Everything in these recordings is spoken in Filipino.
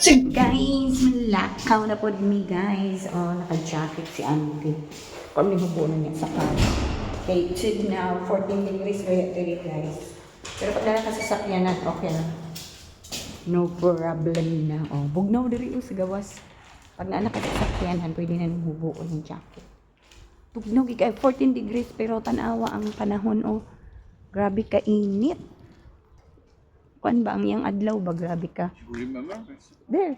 So guys, malakaw na po mi guys. Oh, naka-jacket si auntie. May hubunan niya sa car. Okay, chig now, 14 degrees kaya diri guys. Pero pag nala sa sakyanan, okay na. No problem na. Oh, bugnaw diri yung sa gawas. Pag naana ka sa sakyanan, pwede na hubuon ng jacket. Bugnaw kay 14 degrees pero tanawa ang panahon oh. Grabe ka init. Kuan ba ang iyang adlaw ba grabe ka? There.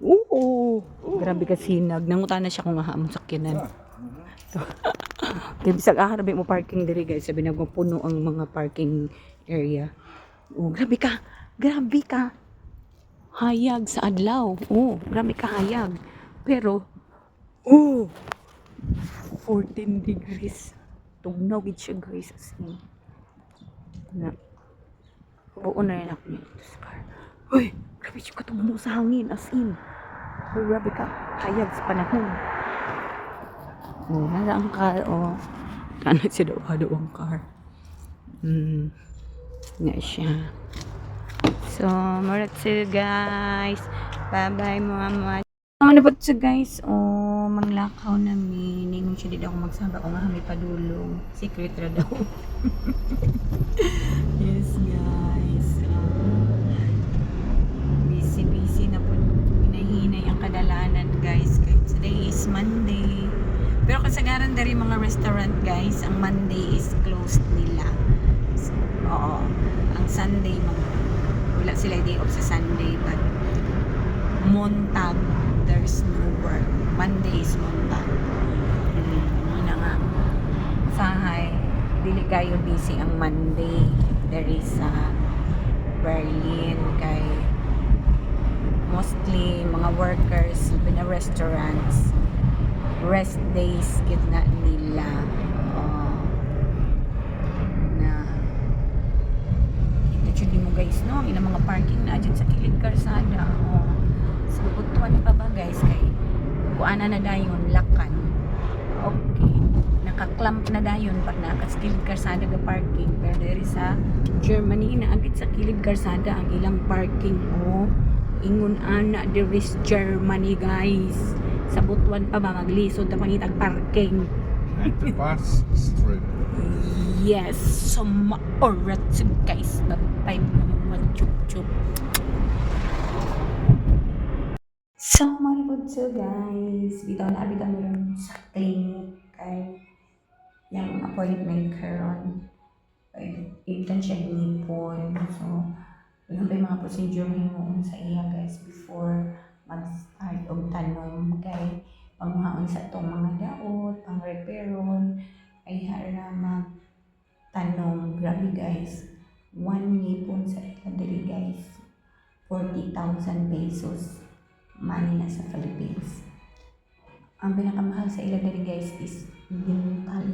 Oo. Grabe ka sinag. Nanguta na siya kung nga among sakyanan. Kaya bisag aharabi mo parking diri guys. Sabi na puno ang mga parking area. Oh, grabe ka. Grabe ka. Hayag sa adlaw. Oh, grabe ka hayag. Pero, oh, 14 degrees. Tugnaw gid siya guys. As. Na. Buo na rin ako nito sa car. Uy, grabe siya katugnaw sa hangin. As in. Oh, grabe ka. Hayag sa panahon. Nasa ang car, oh. Kanan siya daw ang car. Hmm. Na siya. So, maratsu guys. Bye-bye mga mga. Ang ano sa guys? Oh, manglakaw na mi. Ningon siya di daw ako magsaba kung nga may padulong. Secret ra daw. yes guys. busy busy na po hinahinay ang kadalanan guys. Kaya Today is Monday. Pero kasagaran dari mga restaurant guys, ang Monday is closed nila. So, oo. Ang Sunday, mga, wala sila day off sa Sunday, but Montag, there's no work. Monday is Montag. Hmm, yun na nga. Sahay, dili kayo busy ang Monday. There is sa Berlin kay mostly mga workers in the restaurants rest days gitna nila. Oo. na ito yun mo guys no? Ang ilang mga parking na dyan sa kilid karsada oh. sa butuan pa ba guys? Kay kuana na dayon lakan. Okay. Nakaklamp na dayon pag nakaskilid karsada ga parking. Pero diri sa Germany inaagit sa kilid karsada ang ilang parking. Oh. Ingon ana diri sa Germany guys sa butuan pa ba maglisod na pangitag parking and the bus strip. yes so maorat sa guys bye mga chup chup So, marapod so guys, bitaw na bitaw mo rin sa clinic kay yung appointment karon. Itan siya nipon. So, yun ba yung mga procedure mo sa iya guys. One ngipon sa diri guys. 40,000 pesos money na sa Philippines. Ang pinakamahal sa ila diri guys is dental.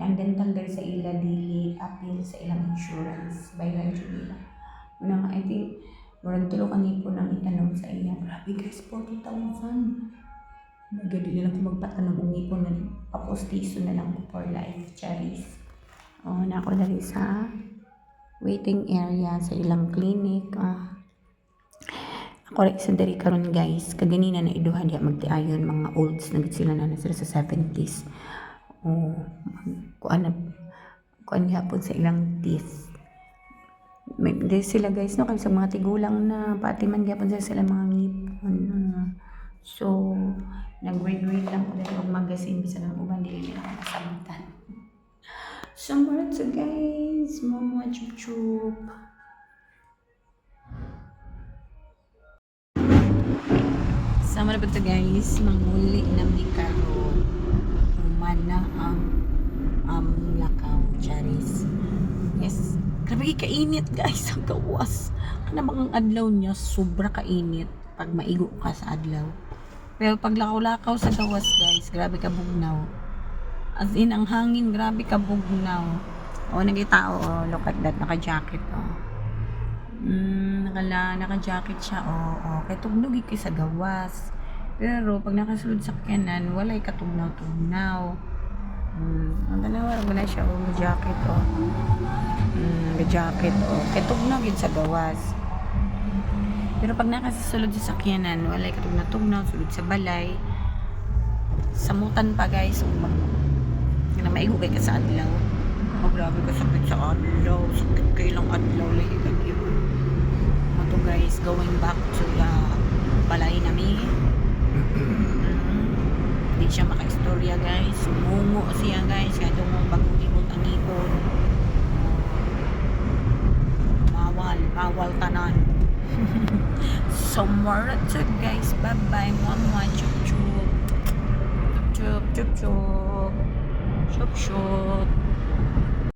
Ang dental diri sa ila dili appeal sa ilang insurance. Bayran siya nila. Una nga, I think, murag tulo ka nipo nang itanong sa iya. Grabe guys, 40,000. Magadi na lang kung magpatanong ng ipon na papostiso na lang for life. Charis. Oh, na ako dali sa waiting area sa ilang clinic. Ah, ako rin sa diri karon guys. Kaganina na iduha diha magtiayon mga olds na sila na sila sa 70s oh kuan kuan gyapon sa ilang teeth. May di sila guys no? Kasi sa mga tigulang na pati man gyapon sila sila mga ngipon ah. so read lang ko dahil magazine bisan ang uban dili nila ako masabutan so more to guys mama chup chup Sama na ba ito guys? Manguli na mi karon. Humana ang ang lakaw, charis. Yes. Grabe kainit guys ang gawas. Ano bang ang adlaw niya sobra kainit pag maigo ka sa adlaw. Pero pag lakaw-lakaw sa gawas guys, grabe ka bugnaw. As in, ang hangin, grabe ka bugnaw. O, nagitao, oh, look at that, naka-jacket, oh. Mm, nakala, naka-jacket siya, oo. Oh, oh. Kaya tugnog ikay sa gawas. Pero pag nakasulod sa kanan, walay katugnaw-tugnaw. Mm, ang dalawa, wala siya, oh, may jacket, oh. Mm, jacket, oh. Kaya tugnog yun sa gawas. Pero pag nakasasulod sa sakyanan, walay katong natugnaw, sulod sa balay. Samutan pa guys, mag na maigo kay ka sa adlaw. Oh, grabe ka sakit sa adlaw. Sakit kay lang adlaw. Lahi ka niyo. Ito guys, going back to the balay nami. Hindi siya makaistorya guys. Sumungo siya guys. Kaya ito mo bagong ibot ang ipon. Bawal. Bawal tanan. so more to guys. Bye bye. Mama. Chup chup. Chup chup. Chup chup. Chup chup.